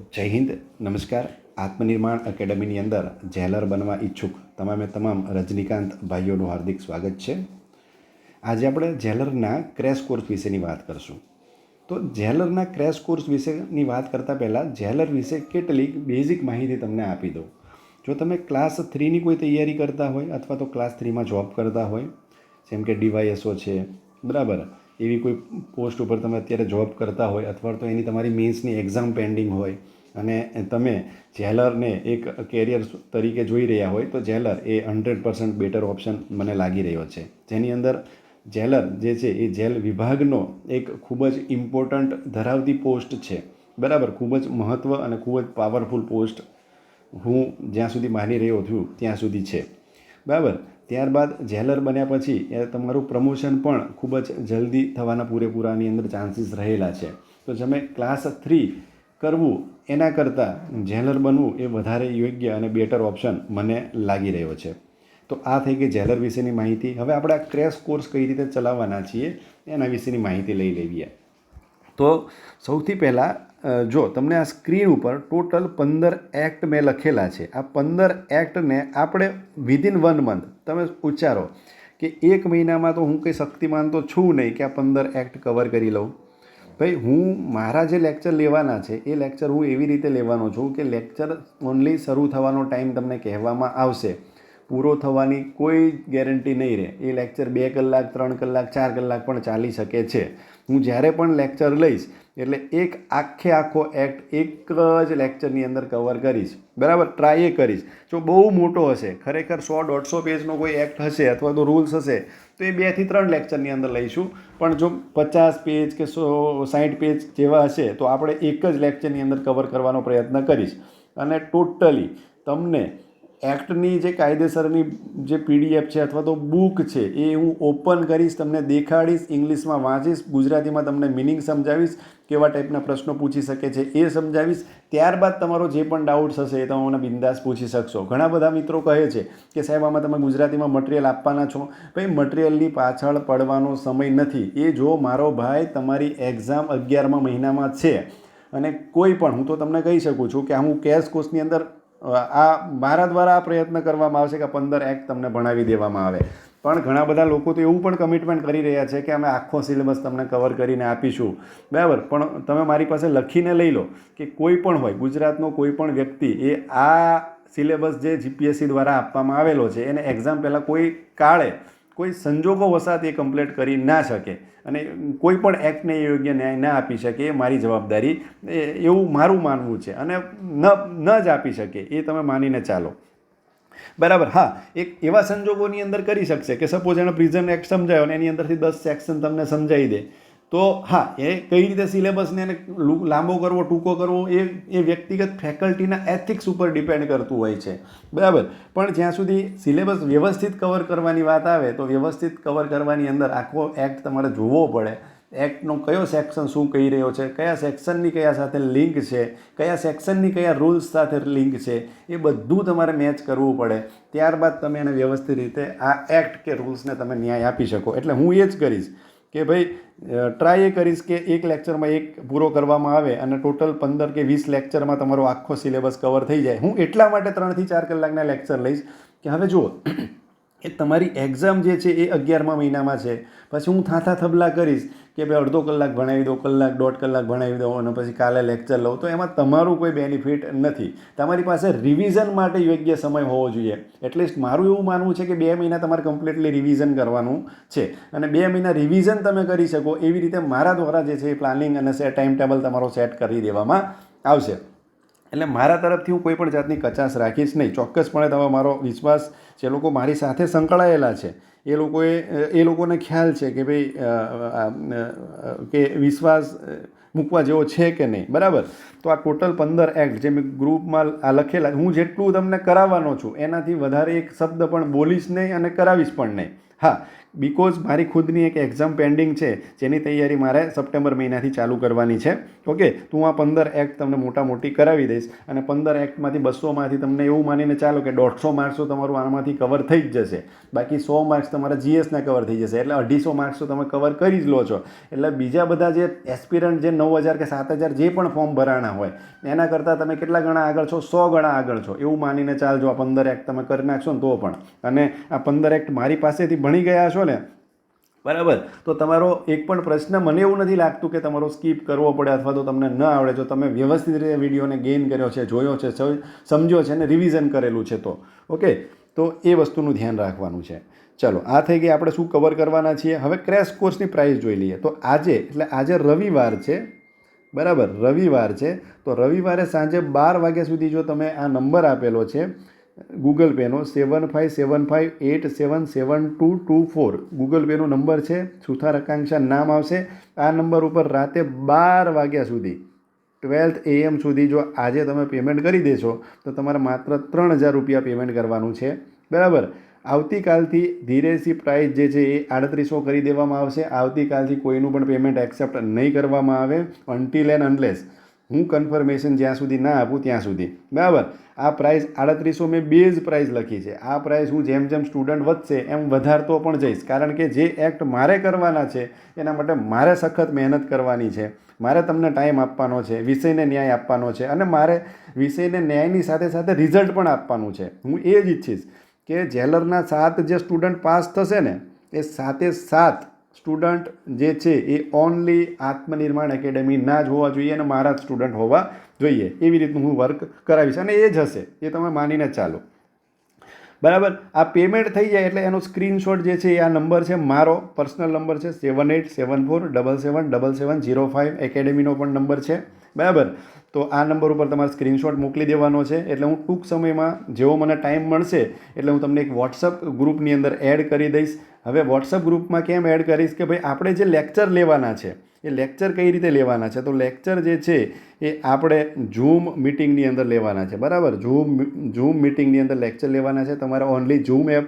જય હિન્દ, નમસ્કાર. આત્મનિર્માણ એકેડમીની અંદર જેલર બનવા ઈચ્છુક તમામે તમામ રજનીકાંત ભાઈઓનું હાર્દિક સ્વાગત છે. આજે આપણે જેલરના ક્રેશ કોર્સ વિશેની વાત કરશું. તો જેલરના ક્રેશ કોર્સ વિશેની વાત કરતાં પહેલાં જેલર વિશે કેટલીક બેઝિક માહિતી તમને આપી દઉં. જો તમે ક્લાસ થ્રીની કોઈ તૈયારી કરતા હોય અથવા તો ક્લાસ થ્રીમાં જોબ કરતા હોય, જેમ કે ડીવાયએસઓ છે, બરાબર. એવી કોઈ પોસ્ટ ઉપર તમે અત્યારે જોબ કરતા હોય અથવા તો એની તમારી મેન્સની એક્ઝામ પેન્ડિંગ હોય અને તમે જેલરને એક કેરિયર તરીકે જોઈ રહ્યા હોય તો જેલર એ હંડ્રેડ પર્સન્ટ બેટર ઓપ્શન મને લાગી રહ્યો છે. જેની અંદર જેલર જે છે એ જેલ વિભાગનો એક ખૂબ જ ઇમ્પોર્ટન્ટ ધરાવતી પોસ્ટ છે. બરાબર? ખૂબ જ મહત્ત્વ અને ખૂબ જ પાવરફુલ પોસ્ટ હું જ્યાં સુધી માની રહ્યો છું ત્યાં સુધી છે. બરાબર? ત્યારબાદ જેલર બન્યા પછી એ તમારું પ્રમોશન પણ ખૂબ જ જલ્દી થવાના પૂરેપૂરાની અંદર ચાન્સીસ રહેલા છે. તો તમે ક્લાસ થ્રી કરવું, એના કરતાં જેલર બનવું એ વધારે યોગ્ય અને બેટર ઓપ્શન મને લાગી રહ્યો છે. તો આ થઈ ગઈ જેલર વિશેની માહિતી. હવે આપણે આ ક્રેશ કોર્સ કઈ રીતે ચલાવવાના છીએ, એના વિશેની માહિતી લઈ લેવીએ તો સૌથી પહેલાં જો તમને આ સ્ક્રીન ઉપર ટોટલ પંદર એક્ટ મેં લખેલા છે. આ પંદર એક્ટને આપણે વિધિન વન મંથ તમે ઉચ્ચારો કે એક મહિનામાં તો હું કંઈ શક્તિમાન તો છું નહીં કે આ પંદર એક્ટ કવર કરી લઉં. ભાઈ, હું મારા જે લેક્ચર લેવાના છે, એ લેક્ચર હું એવી રીતે લેવાનો છું કે લેક્ચર ઓનલી શરૂ થવાનો ટાઈમ તમને કહેવામાં આવશે. પૂરો થવાની કોઈ ગેરંટી નહીં રહે. એ લેક્ચર બે કલાક, ત્રણ કલાક, ચાર કલાક પણ ચાલી શકે છે. હું જ્યારે પણ લેક્ચર લઈશ, એટલે એક આખે આખો એક્ટ એક જ લેક્ચરની અંદર કવર કરીશ. બરાબર? ટ્રાય કરીશ. જો બહુ મોટો હશે, ખરેખર સો, દોઢસો પેજનો કોઈ એક્ટ હશે અથવા તો રૂલ્સ હશે, તો એ બેથી ત્રણ લેક્ચરની અંદર લઈશું. પણ જો પચાસ પેજ કે સો સાઠ પેજ જેવા હશે, તો આપણે એક જ લેક્ચરની અંદર કવર કરવાનો પ્રયત્ન કરીશ. અને ટોટલી તમને એક્ટની જે કાયદેસરની જે પીડીએફ છે અથવા તો બુક છે, એ હું ઓપન કરીશ, તમને દેખાડીશ, ઇંગ્લિશમાં વાંચીશ, ગુજરાતીમાં તમને મિનિંગ સમજાવીશ, કેવા ટાઈપના પ્રશ્નો પૂછી શકે છે એ સમજાવીશ. ત્યારબાદ તમારો જે પણ ડાઉટ્સ હશે એ તમે મને બિંદાસ પૂછી શકશો. ઘણા બધા મિત્રો કહે છે કે સાહેબ, આમાં તમે ગુજરાતીમાં મટીરિયલ આપવાના છો. ભાઈ, મટીરિયલની પાછળ પડવાનો સમય નથી. એ જો મારો ભાઈ તમારી એક્ઝામ અગિયારમા મહિનામાં છે અને કોઈ પણ, હું તો તમને કહી શકું છું કે હું કેશ કોર્સની અંદર આ મારા દ્વારા આ પ્રયત્ન કરવામાં આવશે કે પંદર એક્ટ તમને ભણાવી દેવામાં આવે. પણ ઘણા બધા લોકો તો એવું પણ કમિટમેન્ટ કરી રહ્યા છે કે અમે આખો સિલેબસ તમને કવર કરીને આપીશું. બરાબર? પણ તમે મારી પાસે લખીને લઈ લો કે કોઈ પણ હોય, ગુજરાતનો કોઈ પણ વ્યક્તિ એ આ સિલેબસ જે જીપીએસસી દ્વારા આપવામાં આવેલો છે, એને એક્ઝામ પહેલાં કોઈ કાળે કોઈ સંજોગો વસાત એ કમ્પ્લેટ કરી ના શકે અને કોઈ પણ એક્ટને યોગ્ય ન્યાય ના આપી શકે એ મારી જવાબદારી. એવું મારું માનવું છે અને ન ન જ આપી શકે એ તમે માનીને ચાલો. બરાબર, હા, એક એવા સંજોગોની અંદર કરી શકશે કે સપોઝ એણે પ્રિઝન એક્ટ સમજાયો અને એની અંદરથી દસ સેક્શન તમને સમજાવી દે. તો હા, એ કઈ રીતે સિલેબસને એને લાંબો કરવો, ટૂંકો કરવો, એ એ વ્યક્તિગત ફેકલ્ટીના એથિક્સ ઉપર ડિપેન્ડ કરતું હોય છે. બરાબર? પણ જ્યાં સુધી સિલેબસ વ્યવસ્થિત કવર કરવાની વાત આવે, તો વ્યવસ્થિત કવર કરવાની અંદર આખો એક્ટ તમારે જોવો પડે. એક્ટનો કયો સેક્શન શું કહી રહ્યો છે, કયા સેક્શનની કયા સાથે લિંક છે, કયા સેક્શનની કયા રૂલ્સ સાથે લિંક છે, એ બધું તમારે મેચ કરવું પડે. ત્યારબાદ તમે એને વ્યવસ્થિત રીતે આ એક્ટ કે રૂલ્સને તમે ન્યાય આપી શકો. એટલે હું એ જ કરીશ. કે ભાઈ ટ્રાય એ કરીશ કે એક લેક્ચરમાં એક પૂરો કરવામાં આવે અને ટોટલ પંદર કે વીસ લેક્ચરમાં તમારો આખો સિલેબસ કવર થઈ જાય. હું એટલા માટે ત્રણથી ચાર કલાકના લેક્ચર લઈશ કે હવે જુઓ એ તમારી એક્ઝામ જે છે એ અગિયારમા મહિનામાં છે. પછી હું થાથા થબલા કરીશ કે ભાઈ અડધો કલાક ભણાવી દો, કલાક, દોઢ કલાક ભણાવી દો અને પછી કાલે લેક્ચર લઉં. તો એમાં તમારું કોઈ બેનિફિટ નથી. તમારી પાસે રિવિઝન માટે યોગ્ય સમય હોવો જોઈએ. એટલીસ્ટ મારું એવું માનવું છે કે બે મહિના તમારે કમ્પ્લીટલી રિવિઝન કરવાનું છે. અને બે મહિના રિવિઝન તમે કરી શકો એવી રીતે મારા દ્વારા જે છે એ પ્લાનિંગ અને સે ટાઈમ ટેબલ તમારો સેટ કરી દેવામાં આવશે. એટલે મારા તરફથી હું કોઈ પણ જાતની કચાશ રાખીશ નહીં. ચોક્કસપણે તમે મારો વિશ્વાસ જે લોકો મારી સાથે સંકળાયેલા છે, એ લોકોએ, એ લોકોને ખ્યાલ છે કે ભાઈ કે વિશ્વાસ મૂકવા જેવો છે કે નહીં. બરાબર? તો આ ટોટલ પંદર એક્ટ જે મેં ગ્રુપમાં આ લખેલા, હું જેટલું તમને કરાવવાનો છું, એનાથી વધારે એક શબ્દ પણ બોલીશ નહીં અને કરાવીશ પણ નહીં. હા બિકોઝ મારી ખુદની એક એક્ઝામ પેન્ડિંગ છે, જેની તૈયારી મારે સપ્ટેમ્બર મહિનાથી ચાલુ કરવાની છે. ઓકે તો હું આ પંદર એક્ટ તમને મોટા મોટી કરાવી દઈશ અને પંદર એક્ટમાંથી બસોમાંથી તમને એવું માનીને ચાલો કે દોઢસો માર્ક્સ તો તમારું આમાંથી કવર થઈ જ જશે. બાકી સો માર્ક્સ તમારા જીએસના કવર થઈ જશે. એટલે અઢીસો માર્ક્સ તો તમે કવર કરી જ લો છો. એટલે બીજા બધા જે એસ્પિરન્ટ જે નવ હજાર કે સાત હજાર જે પણ ફોર્મ ભરાણા હોય, એના કરતાં તમે કેટલા ગણા આગળ છો? સો ગણા આગળ છો. એવું માનીને ચાલજો, આ પંદર એક્ટ તમે કરી નાખશો ને તો પણ. અને આ પંદર એક્ટ મારી પાસેથી ભણી ગયા છો ને? બરાબર. તો તમારો એક પણ પ્રશ્ન મને એવું નથી લાગતું કે તમારો સ્કીપ કરવો પડે અથવા તો તમને ન આવડે. જો તમે વ્યવસ્થિત રીતે વિડીયોને ગેઇન કર્યો છે, જોયો છે સમજ્યો છે અને રિવિઝન કરેલું છે તો. ઓકે તો એ વસ્તુનું ધ્યાન રાખવાનું છે. ચલો, આ થઈ ગઈ. આપણે શું કવર કરવાના છીએ? હવે ક્રેશ કોર્સની પ્રાઇસ જોઈ લઈએ. તો આજે, એટલે આજે રવિવાર છે. બરાબર, રવિવાર છે. તો રવિવારે સાંજે બાર વાગ્યા સુધી જો તમે આ નંબર આપેલો છે Google પેનો seven five seven five eight seven seven two two four Google પેનો number છે સુથાર આકાંક્ષા નામ આવશે. આ નંબર ઉપર રાતે બાર વાગ્યા સુધી ટ્વેલ્થ એએમ સુધી જો આજે તમે પેમેન્ટ કરી દેશો, તો તમારે માત્ર ત્રણ હજાર રૂપિયા પેમેન્ટ કરવાનું છે. બરાબર? આવતીકાલથી ધીરેસી પ્રાઇસ જે છે એ આડત્રીસો કરી દેવામાં આવશે. આવતીકાલથી કોઈનું પણ પેમેન્ટ એક્સેપ્ટ નહીં કરવામાં આવે અનટીલ એન્ડ અનલેસ હું કન્ફર્મેશન જ્યાં સુધી ના આપું ત્યાં સુધી. બરાબર? આ પ્રાઇસ આડત્રીસો મેં બેઝ પ્રાઇસ લખી છે. આ પ્રાઇસ હું જેમ જેમ સ્ટુડન્ટ વધશે, એમ વધારતો પણ જઈશ. કારણ કે જે એક્ટ મારે કરવાના છે, એના માટે મારે સખત મહેનત કરવાની છે. મારે તમને ટાઈમ આપવાનો છે, વિષયને ન્યાય આપવાનો છે અને મારે વિષયને ન્યાયની સાથે સાથે રિઝલ્ટ પણ આપવાનું છે. હું એ જ ઈચ્છીશ કે જેલરના સાત જે સ્ટુડન્ટ પાસ થશે ને, એ સાતે સાત સ્ટુડન્ટ જે છે એ ઓનલી આત્મનિર્માણ એકેડેમીના જ હોવા જોઈએ અને મારા જ સ્ટુડન્ટ હોવા જોઈએ. એવી રીતનું હું વર્ક કરાવીશ અને એ જ હશે. એ તમે માનીને ચાલો. બરાબર? આ પેમેન્ટ થઈ જાય એટલે એનો સ્ક્રીનશોટ જે છે એ આ નંબર છે મારો. પર્સનલ નંબર છે seven eight seven four double seven double seven zero five એકેડેમીનો પણ નંબર છે. બરાબર? તો આ નંબર ઉપર તમારે સ્ક્રીનશોટ મોકલી દેવાનો છે. એટલે હું ટૂંક સમયમાં જેવો મને ટાઈમ મળશે એટલે હું તમને એક વોટ્સઅપ ગ્રુપની અંદર એડ કરી દઈશ. હવે વોટ્સઅપ ગ્રુપમાં કેમ એડ કરીશ કે ભાઈ આપણે જે લેક્ચર લેવાના છે એ લેક્ચર કઈ રીતે લેવાના છે? તો લેક્ચર જે છે, એ આપણે ઝૂમ મિટિંગની અંદર લેવાના છે. બરાબર? ઝૂમ ઝૂમ મિટિંગની અંદર લેક્ચર લેવાના છે. તમારે ઓનલી ઝૂમ એપ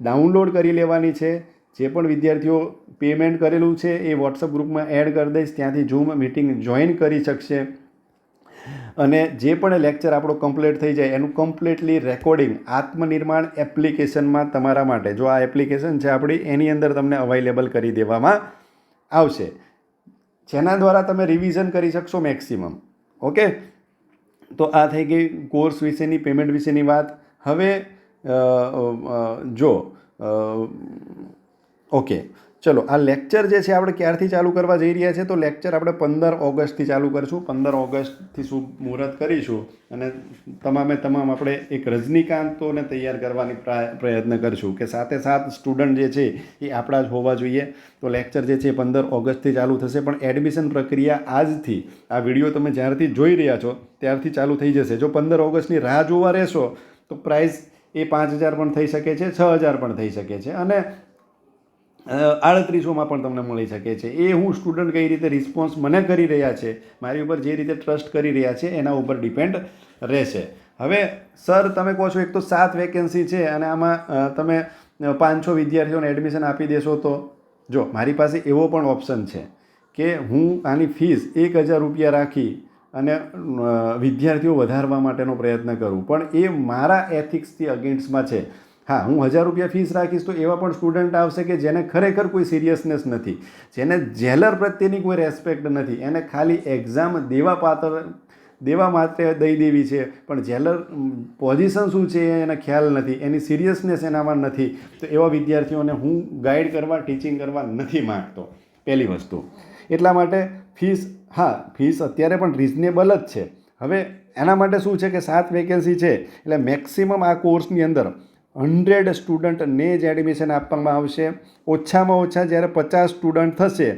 ડાઉનલોડ કરી લેવાની છે. જે પણ વિદ્યાર્થીઓ પેમેન્ટ કરેલું છે, એ વોટ્સઅપ ગ્રુપમાં એડ કરી દઈશ. ત્યાંથી ઝૂમ મિટિંગ જોઈન કરી શકશે. અને જે પણ લેક્ચર આપણો કમ્પ્લીટ થઈ જાય, એનું કમ્પ્લીટલી રેકોર્ડિંગ આત્મનિર્માણ એપ્લિકેશનમાં તમારા માટે. જો આ એપ્લિકેશન છે આપણી, એની અંદર તમને અવેલેબલ કરી દેવામાં આવશે. જેના દ્વારા તમે રિવિઝન કરી શકશો મેક્સિમમ ઓકે તો આ થઈ ગઈ કોર્સ વિશેની પેમેન્ટ વિશેની વાત. હવે જો ઓકે ચલો, આ લેક્ચર જે છે આપણે ક્યારથી ચાલુ કરવા જઈ રહ્યા છે? તો લેક્ચર આપણે પંદર ઓગસ્ટથી ચાલુ કરીશું. પંદર ઓગસ્ટથી શું મુહૂર્ત કરીશું? અને તમામે તમામ આપણે એક રજનીકાંતોને તૈયાર કરવાની પ્રા- પ્રયત્ન કરીશું કે સાથે સાત સ્ટુડન્ટ જે છે એ આપણા જ હોવા જોઈએ. તો લેક્ચર જે છે એ પંદર ઓગસ્ટથી ચાલુ થશે. પણ એડમિશન પ્રક્રિયા આજથી, આ વીડિયો તમે જ્યારથી જોઈ રહ્યા છો, ત્યારથી ચાલુ થઈ જશે. જો પંદર ઓગસ્ટની રાહ જોવા રહેશો, તો પ્રાઇઝ એ પાંચ હજાર પણ થઈ શકે છે, છ હજાર પણ થઈ શકે છે. અને આડત્રીસોમાં પણ તમને મળી શકે છે. એ હું સ્ટુડન્ટ કઈ રીતે રિસ્પોન્સ મને કરી રહ્યા છે, મારી ઉપર જે રીતે ટ્રસ્ટ કરી રહ્યા છે, એના ઉપર ડિપેન્ડ રહેશે. હવે સર તમે કહો છો એક તો સાત વેકેન્સી છે અને આમાં તમે પાંચસો વિદ્યાર્થીઓને એડમિશન આપી દેશો તો? જો, મારી પાસે એવો પણ ઓપ્શન છે કે હું આની ફીસ એક હજાર રૂપિયા રાખી અને વિદ્યાર્થીઓ વધારવા માટેનો પ્રયત્ન કરું. પણ એ મારા એથિક્સથી અગેન્સ્ટમાં છે. હા, હું હજાર રૂપિયા ફીસ રાખીશ તો એવા પણ સ્ટુડન્ટ આવશે કે જેને ખરેખર કોઈ સિરિયસનેસ નથી, જેને જેલર પ્રત્યેની કોઈ રેસ્પેક્ટ નથી. એને ખાલી એક્ઝામ દેવા પાત્ર, દેવા માટે દઈ દેવી છે, પણ જેલર પોઝિશન શું છે એને ખ્યાલ નથી, એની સિરિયસનેસ એનામાં નથી. તો એવા વિદ્યાર્થીઓને હું ગાઈડ કરવા ટીચિંગ કરવા નથી માંગતો. પહેલી વસ્તુ. એટલા માટે ફીસ હા ફીસ અત્યારે પણ રિઝનેબલ જ છે. હવે એના માટે શું છે કે સાત વેકેન્સી છે, એટલે મેક્સિમમ આ કોર્સની અંદર હંડ્રેડ સ્ટુડન્ટને જ એડમિશન આપવામાં આવશે. ઓછામાં ઓછા જ્યારે પચાસ સ્ટુડન્ટ થશે,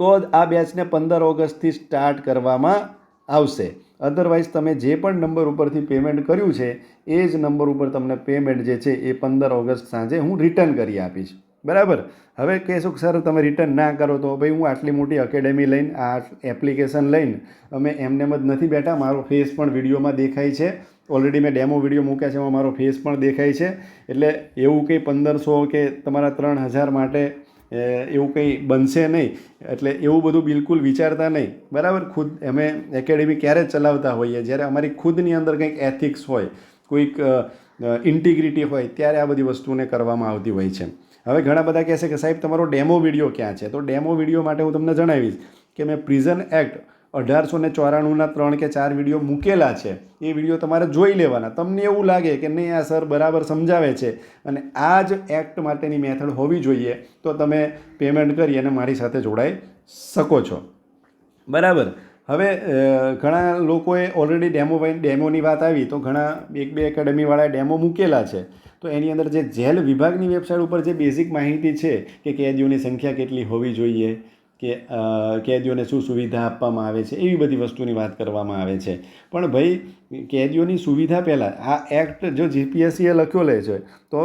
તો જ આ બેચને પંદર ઓગસ્ટથી સ્ટાર્ટ કરવામાં આવશે. અધરવાઇઝ તમે જે પણ નંબર ઉપરથી પેમેન્ટ કર્યું છે, એ જ નંબર ઉપર તમને પેમેન્ટ જે છે, એ પંદર ઓગસ્ટ સાંજે હું રિટર્ન કરી આપીશ. બરાબર? હવે કહેશો સર તમે રિટર્ન ના કરો તો ભાઈ હું આટલી મોટી એકેડેમી લઈને, આ એપ્લિકેશન લઈને, અમે એમને જ નથી બેઠા, મારો ફેસ પણ વિડીયોમાં દેખાય છે. ઓલરેડી મેં ડેમો વીડિયો મૂક્યા છે, એમાં મારો ફેસ પણ દેખાય છે. એટલે એવું કંઈ પંદરસો કે તમારા ત્રણ હજાર માટે એવું કંઈ બનશે નહીં. એટલે એવું બધું બિલકુલ વિચારતા નહીં. બરાબર? ખુદ અમે એકેડેમી ક્યારે ચલાવતા હોઈએ? જ્યારે અમારી ખુદની અંદર કંઈક એથિક્સ હોય, કોઈક ઇન્ટિગ્રિટી હોય, ત્યારે આ બધી વસ્તુને કરવામાં આવતી હોય છે. હવે ઘણા બધા કહેશે કે સાહેબ, તમારો ડેમો વીડિયો ક્યાં છે? તો ડેમો વીડિયો માટે હું તમને જણાવીશ કે મેં પ્રિઝન એક્ટ અઢારસો ને ચોરાણુંના ત્રણ કે ચાર વીડિયો મૂકેલા છે. એ વીડિયો તમારે જોઈ લેવાના. તમને એવું લાગે કે નહીં, આ સર બરાબર સમજાવે છે અને આ જ એક્ટ માટેની મેથડ હોવી જોઈએ, તો તમે પેમેન્ટ કરી અને મારી સાથે જોડાઈ શકો છો. બરાબર. હવે ઘણા લોકોએ ઓલરેડી ડેમો ડેમોની વાત આવી, તો ઘણા એક બે એકેડમીવાળાએ ડેમો મૂકેલા છે. તો એની અંદર જે જેલ વિભાગની વેબસાઇટ ઉપર જે બેઝિક માહિતી છે કે કેદીઓની સંખ્યા કેટલી હોવી જોઈએ કે કેદીઓને શું સુવિધા આપવામાં આવે છે, એવી બધી વસ્તુની વાત કરવામાં આવે છે. પણ ભાઈ, કેદીઓની સુવિધા પહેલાં, આ એક્ટ જો જીપીએસસીએ લખ્યો લે છે, તો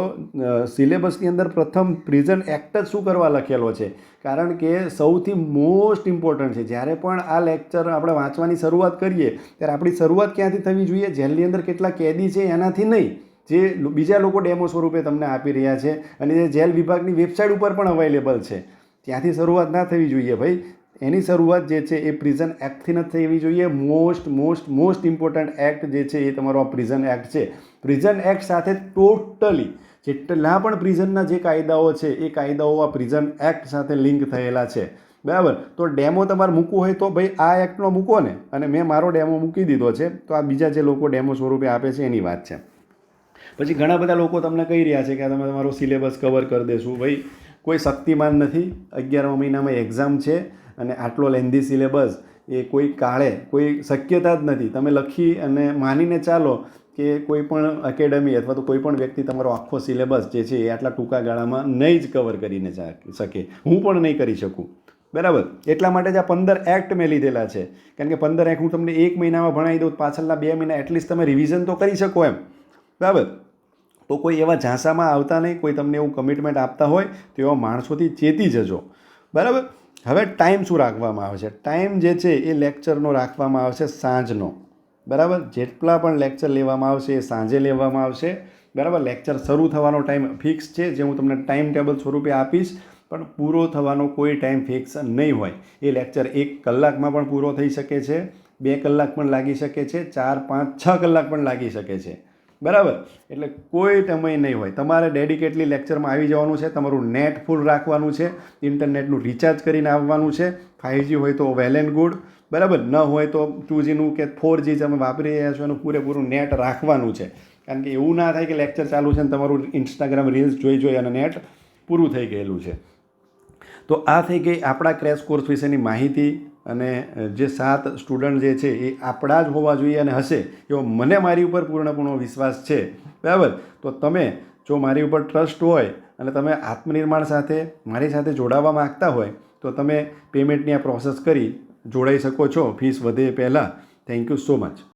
સિલેબસની અંદર પ્રથમ પ્રિઝન એક્ટ જ શું કરવા લખેલો છે? કારણ કે સૌથી મોસ્ટ ઇમ્પોર્ટન્ટ છે, જ્યારે પણ આ લેક્ચર આપણે વાંચવાની શરૂઆત કરીએ, ત્યારે આપણી શરૂઆત ક્યાંથી થવી જોઈએ? જેલની અંદર કેટલા કેદી છે, એનાથી નહીં. જે બીજા લોકો ડેમો સ્વરૂપે તમને આપી રહ્યા છે, અને જે જેલ વિભાગની વેબસાઇટ ઉપર પણ અવેલેબલ છે. ત્યાંથી શરૂઆત ના થવી જોઈએ ભાઈ. એની શરૂઆત જે છે એ પ્રિઝન એક્ટથી નથી થવી જોઈએ. Most most most important act જે છે એ તમારો આ પ્રિઝન એક્ટ છે. પ્રિઝન એક્ટ સાથે ટોટલી જેટલા પણ પ્રિઝનના જે કાયદાઓ છે એ કાયદાઓ આ પ્રિઝન એક્ટ સાથે લિંક થયેલા છે. બરાબર? તો ડેમો તમારે મૂકવો હોય તો ભાઈ આ એક્ટનો મૂકો ને. અને મેં મારો ડેમો મૂકી દીધો છે. તો આ બીજા જે લોકો ડેમો સ્વરૂપે આપે છે એની વાત છે. પછી ઘણા બધા લોકો તમને કહી રહ્યા છે કે તમે તમારો સિલેબસ કવર કરી દેશું ભાઈ. કોઈ શક્તિમાન નથી. અગિયારમા મહિનામાં એક્ઝામ છે અને આટલો લેન્ધી સિલેબસ એ કોઈ કાળે, કોઈ શક્યતા જ નથી. તમે લખી અને માનીને ચાલો કે કોઈ પણ એકેડમી અથવા તો કોઈ પણ વ્યક્તિ તમારો આખો સિલેબસ જે છે એ આટલા ટૂંકા ગાળામાં નહીં જ કવર કરીને શકે. હું પણ નહીં કરી શકું. બરાબર? એટલા માટે જ આ પંદર એક્ટ મેં લીધેલા છે. કારણ કે પંદર એક્ટ હું તમને એક મહિનામાં ભણાવી દઉં, પાછળના બે મહિના એટલીસ્ટ તમે રિવિઝન તો કરી શકો એમ. બરાબર? તો કોઈ એવા ઝાંસામાં આવતા નહીં, કોઈ તમને એવું કમિટમેન્ટ આપતા હોય, તો એવા માણસોથી ચેતી જજો. બરાબર? હવે ટાઈમ શું રાખવામાં આવે છે? ટાઈમ જે છે એ લેક્ચરનો રાખવામાં આવશે સાંજનો. બરાબર? જેટલા પણ લેક્ચર લેવામાં આવશે એ સાંજે લેવામાં આવશે. બરાબર? લેક્ચર શરૂ થવાનો ટાઈમ ફિક્સ છે, જે હું તમને ટાઈમ ટેબલ સ્વરૂપે આપીશ, પણ પૂરો થવાનો કોઈ ટાઈમ ફિક્સ નહીં હોય. એ લેક્ચર એક કલાકમાં પણ પૂરો થઈ શકે છે, બે કલાક પણ લાગી શકે છે, ચાર, પાંચ, છ કલાક પણ લાગી શકે છે. બરાબર? એટલે કોઈ સમય નહીં હોય. તમારે ડેડિકેટલી લેક્ચરમાં આવી જવાનું છે, તમારું નેટ ફૂલ રાખવાનું છે ઇન્ટરનેટનું રિચાર્જ કરીને આવવાનું છે. ફાઇવજી હોય તો વેલ એન્ડ ગુડ બરાબર? ન હોય તો ટુ જીનું કે ફોર જી તમે વાપરી રહ્યા છો, એનું પૂરેપૂરું નેટ રાખવાનું છે. કારણ કે એવું ના થાય કે લેક્ચર ચાલુ છે ને તમારું ઇન્સ્ટાગ્રામ રીલ્સ જોઈ જોઈ અને નેટ પૂરું થઈ ગયેલું છે. તો આ થઈ ગઈ આપણા ક્રેશ કોર્સ વિશેની માહિતી. અને જે સાત સ્ટુડન્ટ જે છે એ આપણા જ હોવા જોઈએ અને હશે એવો મને મારી ઉપર પૂર્ણપૂર્ણ વિશ્વાસ છે. બરાબર? તો તમે જો મારી ઉપર ટ્રસ્ટ હોય અને તમે આત્મનિર્માણ સાથે, મારી સાથે જોડાવા માગતા હોય, તો તમે પેમેન્ટની આ પ્રોસેસ કરી જોડાઈ શકો છો. ફીસ વધે પહેલાં. Thank you so much